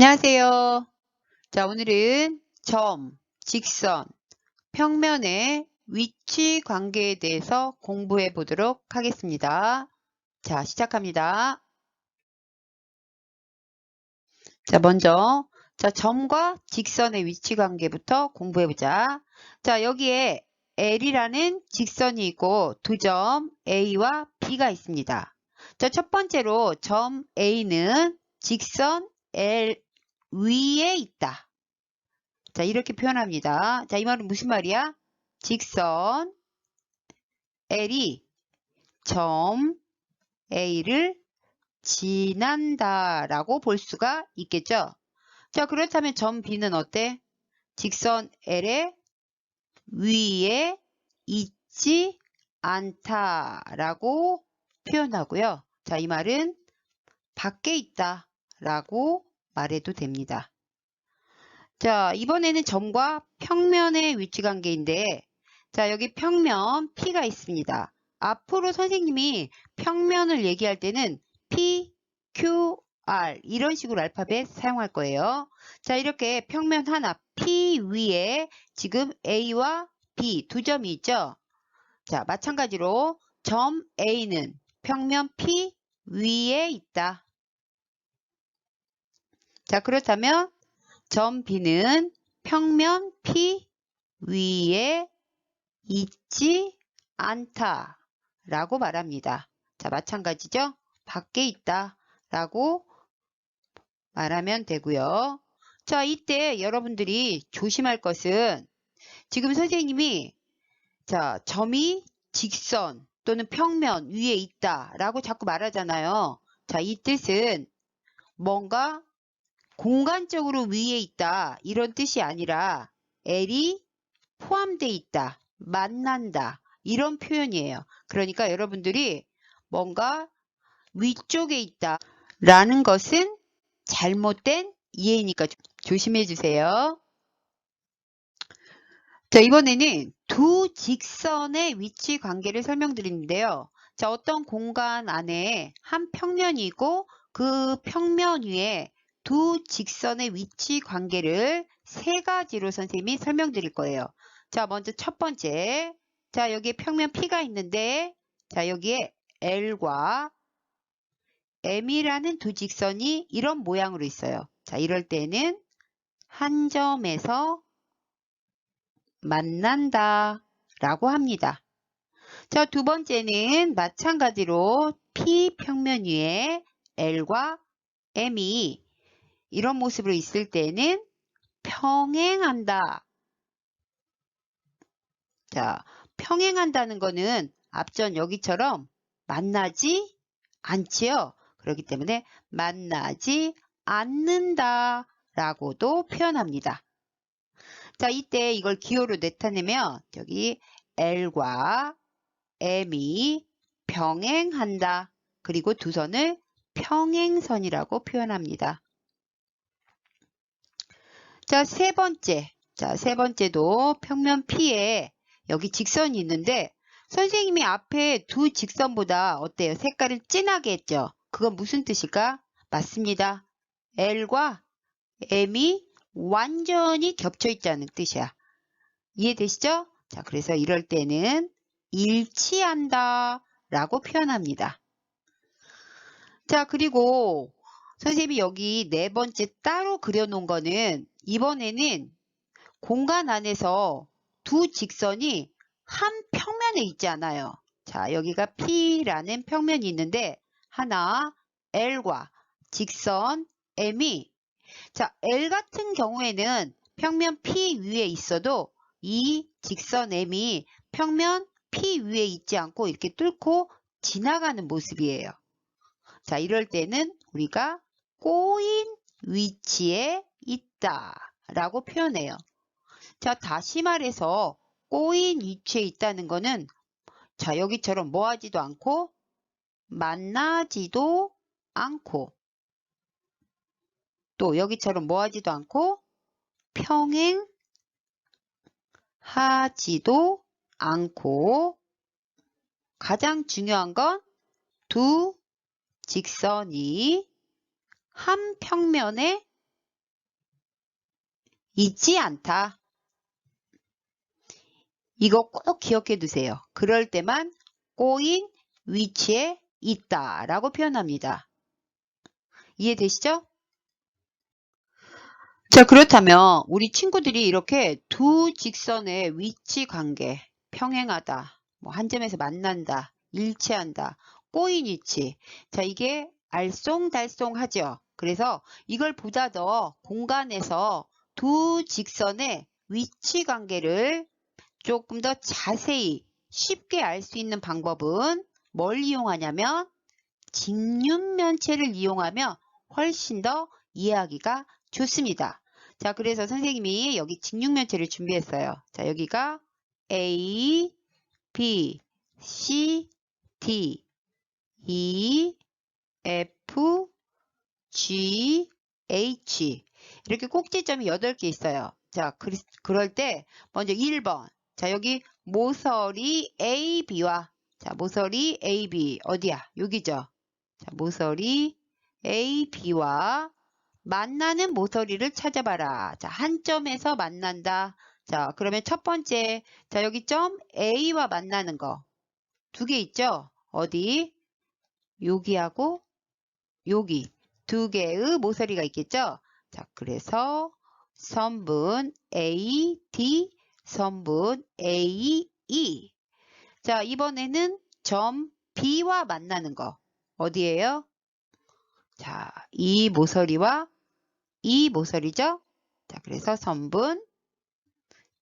안녕하세요. 자, 오늘은 점, 직선, 평면의 위치 관계에 대해서 공부해 보도록 하겠습니다. 자, 시작합니다. 자, 먼저, 자, 점과 직선의 위치 관계부터 공부해 보자. 자, 여기에 L이라는 직선이 있고 두 점 A와 B가 있습니다. 자, 첫 번째로 점 A는 직선 L 위에 있다. 자, 이렇게 표현합니다. 자, 이 말은 무슨 말이야? 직선 L이 점 A를 지난다 라고 볼 수가 있겠죠. 자, 그렇다면 점 B는 어때? 직선 L의 위에 있지 않다라고 표현하고요. 자, 이 말은 밖에 있다라고 말해도 됩니다. 자, 이번에는 점과 평면의 위치 관계인데 자, 여기 평면 P가 있습니다. 앞으로 선생님이 평면을 얘기할 때는 P, Q, R 이런 식으로 알파벳 사용할 거예요. 자, 이렇게 평면 하나 P 위에 지금 A와 B 두 점이 있죠. 자, 마찬가지로 점 A는 평면 P 위에 있다. 자, 그렇다면 점 B는 평면 P 위에 있지 않다 라고 말합니다. 자, 마찬가지죠. 밖에 있다 라고 말하면 되고요. 자, 이때 여러분들이 조심할 것은 지금 선생님이 자, 점이 직선 또는 평면 위에 있다 라고 자꾸 말하잖아요. 자, 이 뜻은 뭔가 공간적으로 위에 있다 이런 뜻이 아니라 L이 포함되어 있다, 만난다 이런 표현이에요. 그러니까 여러분들이 뭔가 위쪽에 있다 라는 것은 잘못된 이해니까 조심해 주세요. 자, 이번에는 두 직선의 위치 관계를 설명드리는데요. 자, 어떤 공간 안에 한 평면이 있고 그 평면 위에 두 직선의 위치 관계를 세 가지로 선생님이 설명드릴 거예요. 자, 먼저 첫 번째. 자, 여기에 평면 P가 있는데, 자, 여기에 L과 M이라는 두 직선이 이런 모양으로 있어요. 자, 이럴 때는 한 점에서 만난다 라고 합니다. 자, 두 번째는 마찬가지로 P 평면 위에 L과 M이 이런 모습으로 있을 때는 평행한다. 자, 평행한다는 거는 앞전 여기처럼 만나지 않지요. 그렇기 때문에 만나지 않는다 라고도 표현합니다. 자, 이때 이걸 기호로 나타내면 여기 L과 M이 병행한다. 그리고 두 선을 평행선이라고 표현합니다. 자, 세 번째. 자, 세 번째도 평면 P에 여기 직선이 있는데 선생님이 앞에 두 직선보다 어때요? 색깔을 진하게 했죠? 그건 무슨 뜻일까? 맞습니다. L과 M이 완전히 겹쳐 있다는 뜻이야. 이해되시죠? 자, 그래서 이럴 때는 일치한다 라고 표현합니다. 자, 그리고 선생님이 여기 네 번째 따로 그려놓은 거는 이번에는 공간 안에서 두 직선이 한 평면에 있지 않아요. 자, 여기가 P라는 평면이 있는데 하나 L과 직선 M이 자, L 같은 경우에는 평면 P 위에 있어도 이 직선 M이 평면 P 위에 있지 않고 이렇게 뚫고 지나가는 모습이에요. 자, 이럴 때는 우리가 꼬인 위치에 있다 라고 표현해요. 자, 다시 말해서 꼬인 위치에 있다는 거는 자, 여기처럼 뭐 하지도 않고 만나지도 않고 또 여기처럼 뭐 하지도 않고 평행하지도 않고 가장 중요한 건 두 직선이 한 평면에 있지 않다. 이거 꼭 기억해 두세요. 그럴 때만 꼬인 위치에 있다 라고 표현합니다. 이해되시죠? 자, 그렇다면 우리 친구들이 이렇게 두 직선의 위치 관계, 평행하다, 뭐 한 점에서 만난다, 일치한다, 꼬인 위치. 자, 이게 알쏭달쏭하죠. 그래서 이걸 보다 더 공간에서 두 직선의 위치 관계를 조금 더 자세히 쉽게 알 수 있는 방법은 뭘 이용하냐면 직육면체를 이용하면 훨씬 더 이해하기가 좋습니다. 자, 그래서 선생님이 여기 직육면체를 준비했어요. 자, 여기가 A, B, C, D, E, F, G, H 이렇게 꼭지점이 8개 있어요. 자, 그, 그럴 때 먼저 1번 자, 여기 모서리 AB와 자, 모서리 AB 어디야? 여기죠. 자, 모서리 AB와 만나는 모서리를 찾아봐라. 자, 한 점에서 만난다. 자, 그러면 첫 번째, 자, 여기 점 A와 만나는 거. 두 개 있죠? 어디? 여기하고 여기. 두 개의 모서리가 있겠죠? 자, 그래서 선분 A, D, 선분 A, E. 자, 이번에는 점 B와 만나는 거. 어디예요? 자, 이 모서리와 이 모서리죠? 자, 그래서 선분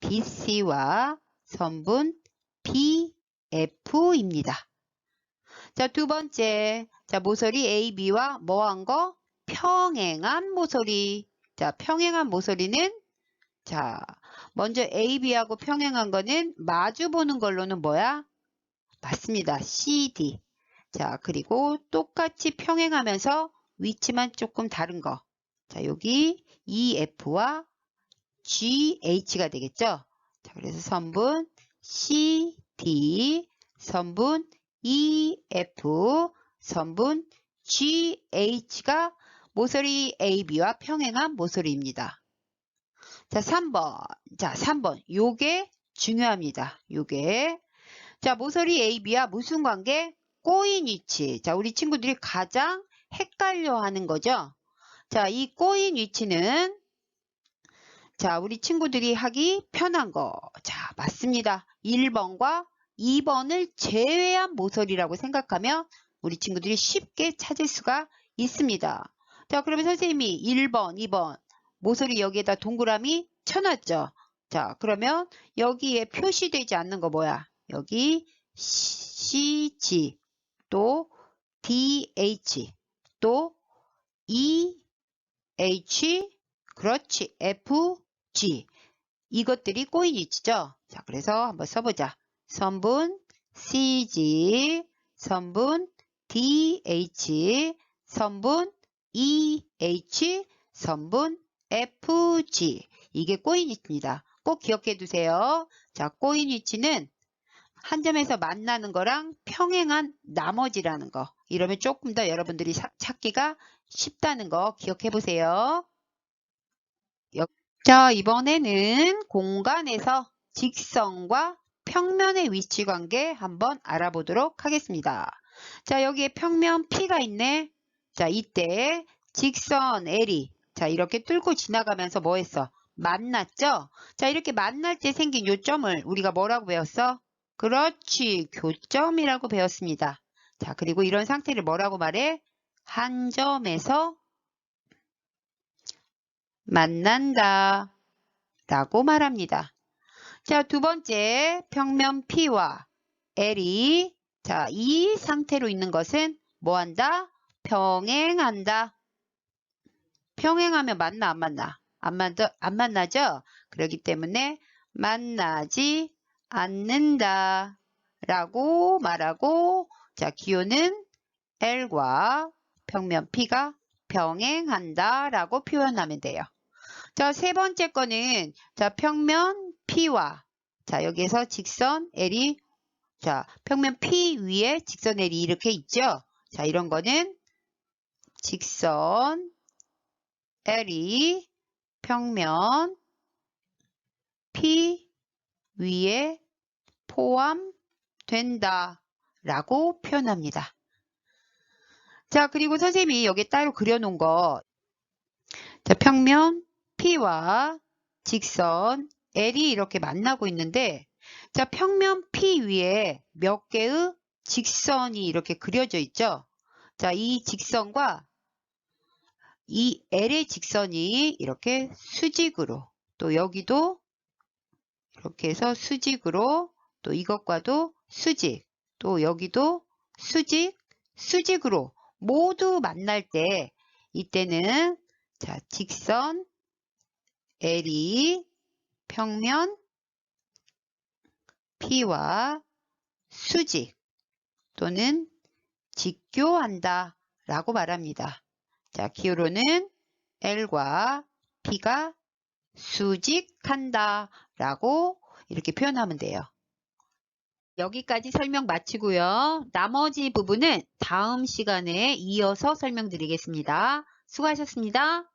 BC와 선분 BF입니다. 자, 두 번째. 자, 모서리 AB와 뭐한 거? 평행한 모서리. 자, 평행한 모서리는 자, 먼저 AB하고 평행한 거는 마주 보는 걸로는 뭐야? 맞습니다. CD. 자, 그리고 똑같이 평행하면서 위치만 조금 다른 거. 자, 여기 EF와 GH가 되겠죠? 자, 그래서 선분 CD, 선분 EF, 선분 GH가 모서리 AB와 평행한 모서리입니다. 자, 3번. 자, 3번. 요게 중요합니다. 요게. 자, 모서리 AB와 무슨 관계? 꼬인 위치. 자, 우리 친구들이 가장 헷갈려 하는 거죠. 자, 이 꼬인 위치는 자, 우리 친구들이 하기 편한 거. 자, 맞습니다. 1번과 2번을 제외한 모서리라고 생각하면 우리 친구들이 쉽게 찾을 수가 있습니다. 자, 그러면 선생님이 1번, 2번 모서리 여기에다 동그라미 쳐놨죠. 자, 그러면 여기에 표시되지 않는 거 뭐야? 여기 CG 또 DH 또 EH 그렇지 FG 이것들이 꼬인 위치죠. 자, 그래서 한번 써보자. 선분 CG 선분 DH 선분 EH 선분 FG 이게 꼬인 위치입니다. 꼭 기억해 두세요. 자, 꼬인 위치는 한 점에서 만나는 거랑 평행한 나머지라는 거. 이러면 조금 더 여러분들이 사- 찾기가 쉽다는 거 기억해 보세요. 여- 자, 이번에는 공간에서 직선과 평면의 위치 관계 한번 알아보도록 하겠습니다. 자, 여기에 평면 P가 있네. 자, 이때 직선 L이 자, 이렇게 뚫고 지나가면서 뭐 했어? 만났죠? 자, 이렇게 만날 때 생긴 요점을 우리가 뭐라고 배웠어? 그렇지. 교점이라고 배웠습니다. 자, 그리고 이런 상태를 뭐라고 말해? 한 점에서 만난다. 라고 말합니다. 자, 두 번째 평면 P와 L이 자, 이 상태로 있는 것은 뭐 한다? 평행한다. 평행하면 만나 안 만나? 안, 만나, 안 만나죠? 그렇기 때문에 만나지 않는다 라고 말하고 자 기호는 L과 평면 P가 병행한다 라고 표현하면 돼요. 자 세 번째 거는 자 평면 P와 자 여기에서 직선 L이 자 평면 P 위에 직선 L이 이렇게 있죠. 자 이런 거는 직선 L이 평면 P 위에 포함된다 라고 표현합니다. 자, 그리고 선생님이 여기 따로 그려놓은 거. 자, 평면 P와 직선 L이 이렇게 만나고 있는데, 자, 평면 P 위에 몇 개의 직선이 이렇게 그려져 있죠? 자, 이 직선과 이 L의 직선이 이렇게 수직으로, 또 여기도 이렇게 해서 수직으로, 또 이것과도 수직, 또 여기도 수직, 수직으로 모두 만날 때 이때는 자 직선 L이 평면 P와 수직 또는 직교한다 라고 말합니다. 자 기호로는 L과 P가 수직한다 라고 이렇게 표현하면 돼요. 여기까지 설명 마치고요. 나머지 부분은 다음 시간에 이어서 설명드리겠습니다. 수고하셨습니다.